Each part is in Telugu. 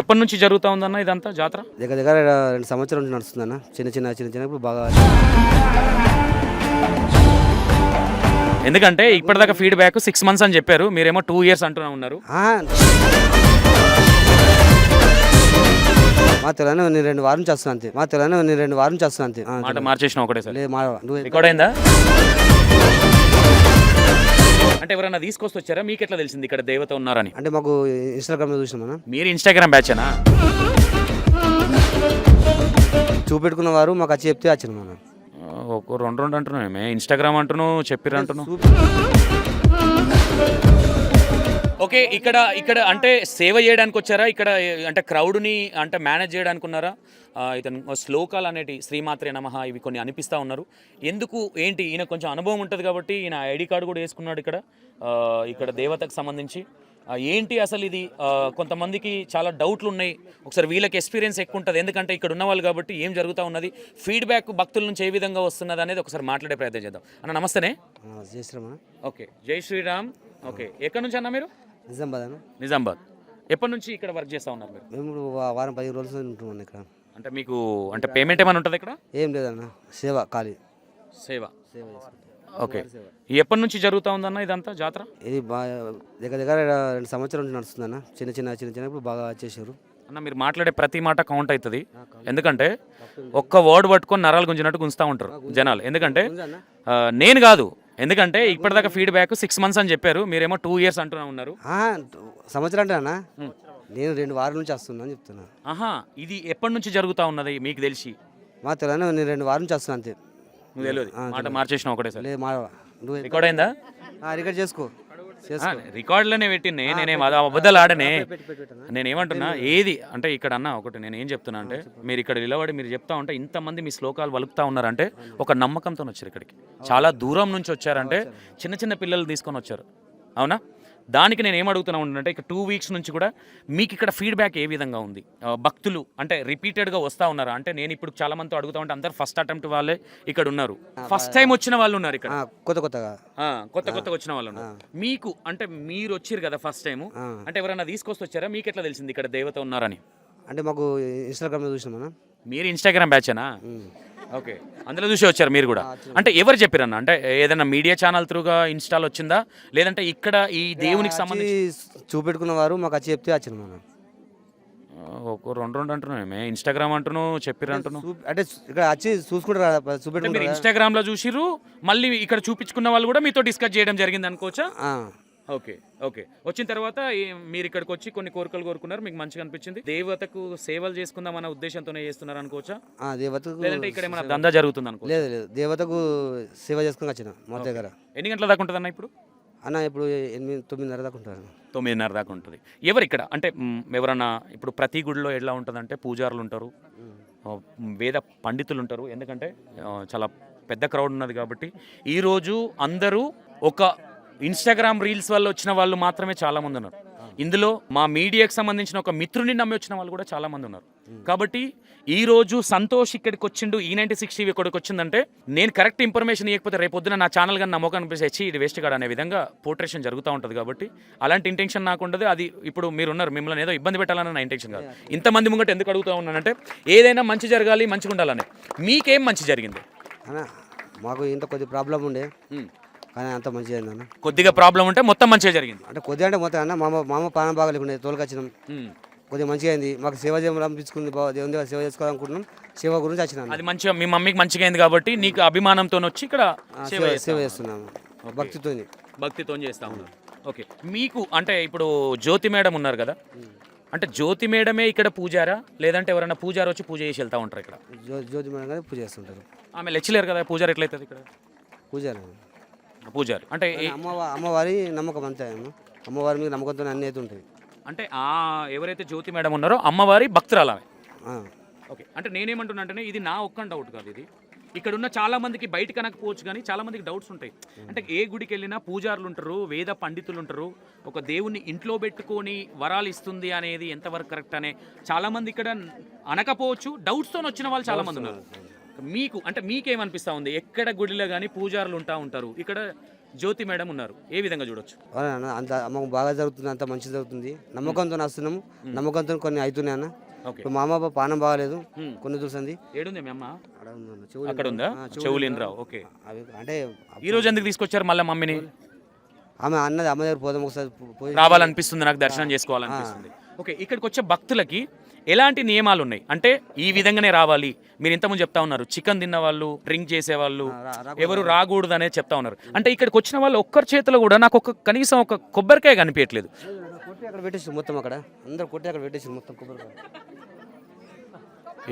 ఎప్పటి నుంచి జరుగుతా ఉందన్న ఇదంతా జాతర? దగ్గర దగ్గర రెండు సంవత్సరాల నుంచి నడుస్తుందన్న. చిన్న చిన్న చిన్న చిన్న ఇప్పుడు బాగా ఎందుకంటే ఇప్పటిదాకా ఫీడ్బ్యాక్ సిక్స్ మంత్స్ అని చెప్పారు. మీరేమో టూ ఇయర్స్ అంటూనే ఉన్నారు. మా తెలంగాణ నేను రెండు వారం నుంచి వస్తున్నా అంతే. మా తెలంగాణ నేను రెండు వారం నుంచి వస్తున్నా అంతే మాట మార్చేసిన మా నువ్వు రికార్డ్ అయిందా? అంటే ఎవరైనా తీసుకొచ్చి వచ్చారా మీకు ఎట్లా తెలిసింది ఇక్కడ దేవత ఉన్నారని? అంటే మాకు ఇన్స్టాగ్రామ్లో చూసినాం మనం మీరు ఇన్స్టాగ్రామ్ బ్యాచేనా చూపెట్టుకున్న వారు మాకు వచ్చి చెప్తే వచ్చిన మనం ఒక రెండు రెండు అంటున్నామే ఇన్స్టాగ్రామ్ అంటున్నావు చెప్పిర్రు అంటున్నావు. ఓకే ఇక్కడ ఇక్కడ అంటే సేవ చేయడానికి వచ్చారా ఇక్కడ అంటే క్రౌడ్ని అంటే మేనేజ్ చేయడానికి ఉన్నారా ఇతను శ్లోకాలు అనేటి శ్రీమాత్రే నమః ఇవి కొన్ని అనిపిస్తూ ఉన్నారు. ఎందుకు ఏంటి? ఈయన కొంచెం అనుభవం ఉంటుంది కాబట్టి ఈయన ఐడి కార్డు కూడా వేసుకున్నాడు ఇక్కడ ఇక్కడ దేవతకు సంబంధించి. ఏంటి అసలు ఇది? కొంతమందికి చాలా డౌట్లు ఉన్నాయి. ఒకసారి వీళ్ళకి ఎక్స్పీరియన్స్ ఎక్కువ ఉంటుంది. ఎందుకంటే ఇక్కడ ఉన్న వాళ్ళు కాబట్టి ఏం జరుగుతూ ఉన్నది? ఫీడ్బ్యాక్ భక్తుల నుంచి ఏ విధంగా వస్తున్నది అనేది ఒకసారి మాట్లాడే ప్రయత్నం చేద్దాం. అన్న నమస్తేనే. చేసినామా ఓకే జై శ్రీరామ్. ఓకే ఎక్కడి నుంచి అన్న మీరు? నిజామాబాద్ అన్న. నిజామాబాద్. ఎప్పటి నుంచి ఇక్కడ వర్క్ చేస్తూ ఉన్నారు మీరు? మేము ఇప్పుడు వా- వారం పదిహేను రోజులు ఉంటున్నాం ఇక్కడ. అంటే మీకు అంటే పేమెంట్ ఏమైనా ఉంటుంది ఇక్కడ? ఏం లేదన్న. సేవ ఖాళీ. సేవ. సేవ చేసుకుంటాం. ఓకే. ఎప్పటి నుంచి జరుగుతూ ఉందన్న ఇదంతా జాతర? ఇది బాగా దగ్గర దగ్గర రెండు సంవత్సరాల నుంచి నడుస్తుందన్న. చిన్న చిన్న చిన్న చిన్న ఇప్పుడు బాగా చేశారు. అన్న మీరు మాట్లాడే ప్రతి మాట కౌంట్ అవుతుంది. ఎందుకంటే ఒక్క వర్డ్ పట్టుకొని నరాలు గుంజినట్టు గుంజుతూ ఉంటారు జనాలు. ఎందుకంటే ఆ, నేను కాదు ఎందుకంటే ఇప్పటిదాకా ఫీడ్బ్యాక్ సిక్స్ మంత్స్ అని చెప్పారు. మీరేమో టూ ఇయర్స్ అంటూనే ఉన్నారు. సంవత్సరం అంటే అన్న? నేను రెండు వారాల నుంచి వస్తున్నా అని చెప్తున్నా. ఆహా ఇది ఎప్పటి నుంచి జరుగుతూ ఉన్నది మీకు తెలిసి? మా తెలంగాణ నేను రెండు వారాల నుంచి వస్తున్నా అంతే. తెలియదు. మాట మార్చేసిన మా నువ్వు రికార్డ్ అయిందా? రికార్డ్ చేసుకో. రికార్డులోనే పెట్టింది నేనేం అది అబద్ధాలు ఆడనే నేను ఏమంటున్నా ఏది అంటే ఇక్కడ అన్న ఒకటి నేను ఏం చెప్తున్నా అంటే మీరు ఇక్కడ నిలబడి మీరు చెప్తా ఉంటే ఇంతమంది మీ శ్లోకాలు వలుపుతా ఉన్నారంటే ఒక నమ్మకంతో వచ్చారు ఇక్కడికి. చాలా దూరం నుంచి వచ్చారంటే చిన్న చిన్న పిల్లలు తీసుకొని వచ్చారు. అవునా? దానికి నేను ఏం అడుగుతున్నా ఉంటే ఇక టూ వీక్స్ నుంచి కూడా మీకు ఇక్కడ ఫీడ్బ్యాక్ ఏ విధంగా ఉంది? భక్తులు అంటే రిపీటెడ్గా వస్తూ ఉన్నారా? అంటే నేను ఇప్పుడు చాలా మందితో అడుగుతా ఉంటే అందరు ఫస్ట్ అటెంప్ట్ వాళ్ళే ఇక్కడ ఉన్నారు. ఫస్ట్ టైం వచ్చిన వాళ్ళు ఉన్నారు ఇక్కడ. కొత్త కొత్తగా. కొత్త కొత్తగా వచ్చిన వాళ్ళు ఉన్నారు. మీకు అంటే మీరు వచ్చిరు కదా ఫస్ట్ టైం. అంటే ఎవరైనా తీసుకొచ్చి వచ్చారా మీకు ఎట్లా తెలిసింది ఇక్కడ దేవత ఉన్నారని? అంటే మాకు ఇన్స్టాగ్రామ్లో చూసినాం మీరు ఇన్స్టాగ్రామ్ బ్యాచేనా ఓకే. అందులో చూసి వచ్చారు మీరు కూడా. అంటే ఎవరు చెప్పారన్న? అంటే ఏదైనా మీడియా ఛానల్ త్రూగా ఇన్స్టాల్ వచ్చిందా? లేదంటే ఇక్కడ ఈ దేవునికి సంబంధించి చూపెట్టుకున్న వారు మాకు వచ్చి చెప్తే వచ్చిన మనం. ఒక రెండు రెండు అంటున్నామే ఇన్స్టాగ్రామ్ అంటున్నావు చెప్పిర్రు అంటున్నావు. అంటే ఇక్కడ వచ్చి చూసుకుంటారు చూపెట్టుకుంటారు. ఇన్స్టాగ్రామ్లో చూసిర్రు మళ్ళీ ఇక్కడ చూపించుకున్న వాళ్ళు కూడా మీతో డిస్కస్ చేయడం జరిగింది అనుకోవచ్చా? Okay okay. వచ్చిన తర్వాత మీరు ఇక్కడికి వచ్చి కొన్ని కోరికలు కోరుకున్నారు మీకు మంచిగా అనిపించింది. దేవతకు సేవలు చేసుకుందాం అన్న ఉద్దేశంతోనే చేస్తున్నారు అనుకోవచ్చా? దేవతకు లేదంటే ఇక్కడ ఏమైనా దందా జరుగుతుంది అనుకో లేదు లేదు. దేవతకు సేవ చేసుకుని వచ్చిన మా దగ్గర. ఎన్ని గంటల దాకా ఉంటుంది అన్న ఇప్పుడు? అన్న ఇప్పుడు ఎనిమిది తొమ్మిదిన్నర దాకా ఉంటారు తొమ్మిదిన్నర దాకా ఉంటుంది. ఎవరు ఇక్కడ? అంటే ఎవరన్నా ఇప్పుడు ప్రతి గుడిలో ఎలా ఉంటుందంటే పూజారులు ఉంటారు వేద పండితులు ఉంటారు. ఎందుకంటే చాలా పెద్ద క్రౌడ్ ఉన్నది కాబట్టి ఈరోజు అందరూ ఒక ఇన్స్టాగ్రామ్ రీల్స్ వల్ల వచ్చిన వాళ్ళు మాత్రమే చాలా మంది ఉన్నారు. ఇందులో మా మీడియాకి సంబంధించిన ఒక మిత్రుని నమ్మి వచ్చిన వాళ్ళు కూడా చాలా మంది ఉన్నారు. కాబట్టి ఈ రోజు సంతోష్ ఇక్కడికి వచ్చిండు ఈ నైన్టీ సిక్స్ టీవీ ఇక్కడికి వచ్చిందంటే నేను కరెక్ట్ ఇన్ఫర్మేషన్ ఇవ్వకపోతే రేపు పొద్దున నా ఛానల్ కానీ నమ్మకం అనిపిస్తే ఇది వేస్ట్ కాదు అనే విధంగా పోర్ట్రేషన్ జరుగుతూ ఉంటుంది కాబట్టి అలాంటి ఇంటెన్షన్ నాకు ఉండదు. అది ఇప్పుడు మీరు ఉన్నారు మిమ్మల్ని ఏదో ఇబ్బంది పెట్టాలని నా ఇంటెన్షన్ కాదు. ఇంతమంది ముంగట ఎందుకు అడుగుతూ ఉన్నానంటే ఏదైనా మంచి జరగాలి మంచిగా ఉండాలని మీకేం మంచి జరిగింది? మాకు ఇంత కొద్ది ప్రాబ్లం ఉండే. కానీ అంత మంచిగా అయింది అన్న. కొద్దిగా ప్రాబ్లం ఉంటే మొత్తం మంచిగా జరిగింది. అంటే కొద్దిగా అంటే మొత్తం అన్న మామ మామ పానం బాగాలేకుండే తోలుకొచ్చినాం. కొద్దిగా మంచిగా అయింది. మాకు సేవ చేయాలనిపించుకుంది బాగా దేవుని దగ్గర సేవ చేసుకోవాలనుకుంటున్నాం. సేవ గురించి వచ్చినాను అది మంచిగా మీ మమ్మీకి మంచిగా అయింది కాబట్టి నీకు అభిమానంతో వచ్చి ఇక్కడ సేవ సేవ చేస్తా సేవ చేస్తున్నాము. భక్తితో భక్తితో చేస్తా ఉన్నారు ఓకే. మీకు అంటే ఇప్పుడు జ్యోతి మేడం ఉన్నారు కదా? అంటే జ్యోతి మేడమే ఇక్కడ పూజారా? లేదంటే ఎవరైనా పూజారు వచ్చి పూజ చేసి వెళ్తా ఉంటారు ఇక్కడ? జ్యో జ్యోతి మేడం గారు పూజ చేస్తుంటారు. ఆమె లెచ్చలేరు కదా పూజారు ఎట్లయితుంది ఇక్కడ? పూజారి పూజారి. అంటే అమ్మవారి అమ్మవారి నమ్మకం అంతే అమ్మ. అమ్మవారి మీద నమ్మకంతో అన్ని అయితే ఉంటాయి. అంటే ఆ ఎవరైతే జ్యోతి మేడం ఉన్నారో అమ్మవారి భక్తురాలు ఆమె. ఓకే. అంటే నేనేమంటున్నా అంటే ఇది నా ఒక్క డౌట్ కాదు ఇది. ఇక్కడ ఉన్న చాలా మందికి బయట కనకపోవచ్చు కానీ చాలా మందికి డౌట్స్ ఉంటాయి. అంటే ఏ గుడికి వెళ్ళినా పూజారులు ఉంటారు వేద పండితులు ఉంటారు. ఒక దేవుణ్ణి ఇంట్లో పెట్టుకొని వరాలు ఇస్తుంది అనేది ఎంతవరకు కరెక్ట్ అనే చాలా మంది ఇక్కడ అనకపోవచ్చు డౌట్స్తో వచ్చిన వాళ్ళు చాలా మంది ఉన్నారు మీకు అంటే మీకేమనిపిస్తా ఉంది? ఎక్కడ గుడిలో కానీ పూజారులు ఉంటా ఉంటారు. ఇక్కడ జ్యోతి మేడం ఉన్నారు. ఏ విధంగా చూడొచ్చు? అవునా అంత మాకు బాగా జరుగుతుంది అంత మంచి జరుగుతుంది. నమ్మకంతో వస్తున్నాము నమ్మకంతో కొన్ని అవుతున్నాయి అన్న. ఇప్పుడు మా అమ్మ పానం బాగాలేదు. కొన్ని చూసింది ఏడుంది మీ అమ్మ? అక్కడ ఉందా ఆ, చెవులు చెవులేని రావు ఓకే. అంటే ఈ రోజు ఎందుకు తీసుకొచ్చారు మళ్ళీ మమ్మీని? ఆమె అన్నది అమ్మ దగ్గర పోదాం ఒకసారి రావాలనిపిస్తుంది నాకు దర్శనం చేసుకోవాలనిపిస్తుంది. ఓకే ఇక్కడికి వచ్చే భక్తులకి ఎలాంటి నియమాలు ఉన్నాయి అంటే ఈ విధంగానే రావాలి. మీరు ఇంతకుముందు చెప్తా ఉన్నారు. చికెన్ తిన్న వాళ్ళు డ్రింక్ చేసే వాళ్ళు రా- రా- ఎవరు రాకూడదు అనేది చెప్తా ఉన్నారు. అంటే ఇక్కడికి వచ్చిన వాళ్ళు ఒక్కరి చేతిలో కూడా నాకు ఒక కనీసం ఒక కొబ్బరికాయ కనిపించట్లేదు. కొట్టి అక్కడ పెట్టేసి మొత్తం అక్కడ. అందరు కొట్టి అక్కడ పెట్టేసి మొత్తం కొబ్బరికాయ.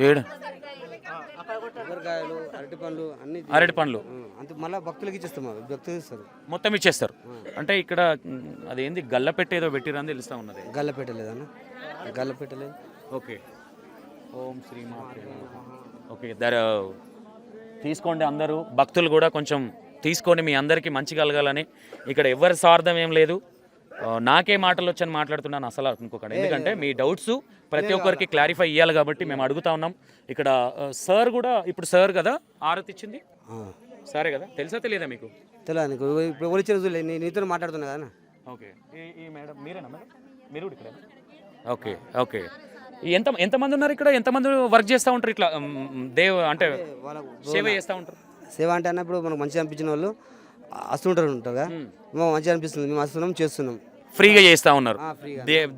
ఏడు? కొబ్బరికాయలు అరటి పండ్లు అన్ని అరటి పండ్లు. అంత మళ్ళీ భక్తులకి ఇచ్చేస్తాం భక్తులు ఇస్తారు. మొత్తం ఇచ్చేస్తారు. అంటే ఇక్కడ అదేంది గల్ల పెట్టేదో పెట్టిరని తెలుస్తా ఉన్నది. గల్ల పెట్టలేదన్న గల్ల పెట్టలేదు ఓకే. ఓం శ్రీ ఓకే దర తీసుకోండి అందరూ. భక్తులు కూడా కొంచెం తీసుకొని మీ అందరికీ మంచి కలగాలని. ఇక్కడ ఎవరి స్వార్థం ఏం లేదు. నాకే మాటలు వచ్చని మాట్లాడుతున్నాను అసలు అనుకోకండి ఎందుకంటే మీ డౌట్స్ ప్రతి ఒక్కరికి క్లారిఫై ఇవ్వాలి కాబట్టి మేము అడుగుతా ఉన్నాం. ఇక్కడ సార్ కూడా ఇప్పుడు సార్ కదా ఆరతి ఇచ్చింది? సరే కదా తెలుసా తెలియదా మీకు? తెలియదు ఇప్పుడు ఎవరు ఇచ్చిన చూడలే నీ- నీతో మాట్లాడుతున్నా కదా ఓకే. ఈ మేడం మీరేనా మేడం మీరు కూడా ఇక్కడ ఓకే ఓకే. ఎంత ఎంతమంది ఉన్నారు ఇక్కడ? ఎంతమంది వర్క్ చేస్తూ ఉంటారు ఇట్లా? దేవ్ అంటే సేవ చేస్తూ ఉంటారు. సేవ అంటే అన్న ఇప్పుడు మనకు మంచిగా అనిపించిన వాళ్ళు వస్తుంటారు ఉంటారుగా. మాకు మంచిగా అనిపిస్తుంది. మేము వస్తున్నాం చేస్తున్నాం. ఫ్రీగా చేస్తూ ఉన్నారు.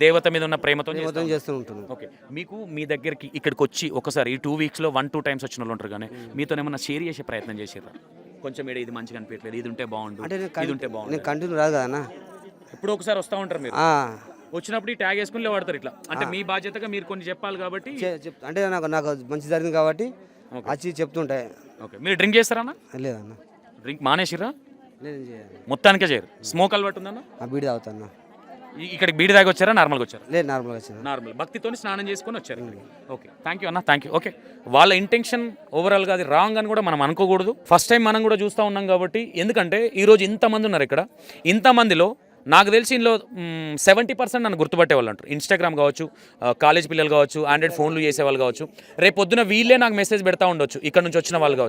దేవత మీద ఉన్న ప్రేమతో చేస్తా ఉంటున్నాం. ఓకే. మీకు మీ దగ్గరికి ఇక్కడికి వచ్చి ఒకసారి ఈ టూ వీక్స్లో వన్ టూ టైమ్స్ వచ్చిన వాళ్ళు ఉంటారు కానీ మీతో ఏమన్నా షేర్ చేసే ప్రయత్నం చేసిర్రా? కొంచెం ఈడ ఇది మంచిగా అనిపించలేదు ఇది ఉంటే బాగుండు నేను ఇది ఉంటే బాగుండు నేను కంటిన్యూ రాదు కదా ఎప్పుడో ఒకసారి వస్తూ ఉంటారు మీరు. వచ్చినప్పుడు ఈ ట్యాగ్ వేసుకుని వాడతారు ఇట్లా. అంటే మీ బాధ్యతగా మీరు కొన్ని చెప్పాలి కాబట్టి అంటే నాకు నాకు మంచి జరిగింది కాబట్టి వచ్చి చెప్తుంటాయి ఓకే. మీరు డ్రింక్ చేస్తారన్నా లేదన్న. డ్రింక్ చేయాలి మొత్తానికే చేయరు. స్మోక్ అలవాటు ఉందన్న? బీడి తాగుతాను ఇక్కడికి బీడి దాకా వచ్చారా? నార్మల్గా వచ్చారా? లేదు నార్మల్గా వచ్చింది నార్మల్. భక్తితో స్నానం చేసుకొని వచ్చారు ఓకే. థ్యాంక్ యూ అన్న థ్యాంక్ యూ ఓకే. వాళ్ళ ఇంటెన్షన్ ఓవరాల్గా అది రాంగ్ అని కూడా మనం అనుకోకూడదు. ఫస్ట్ టైం మనం కూడా చూస్తూ ఉన్నాం కాబట్టి ఎందుకంటే ఈరోజు ఇంతమంది ఉన్నారు ఇక్కడ. ఇంతమందిలో నాకు తెలిసి ఇందులో సెవెంటీ పర్సెంట్ నన్ను గుర్తుపట్టే వాళ్ళు అంటారు. ఇన్స్టాగ్రామ్ కావచ్చు కాలేజ్ పిల్లలు కావచ్చు ఆండ్రాయిడ్ ఫోన్లు చేసే వాళ్ళు కావచ్చు. రేపు పొద్దున వీళ్ళే నాకు మెసేజ్ పెడతా ఉండొచ్చు. ఇక్కడ నుంచి వచ్చిన వాళ్ళు కావచ్చు.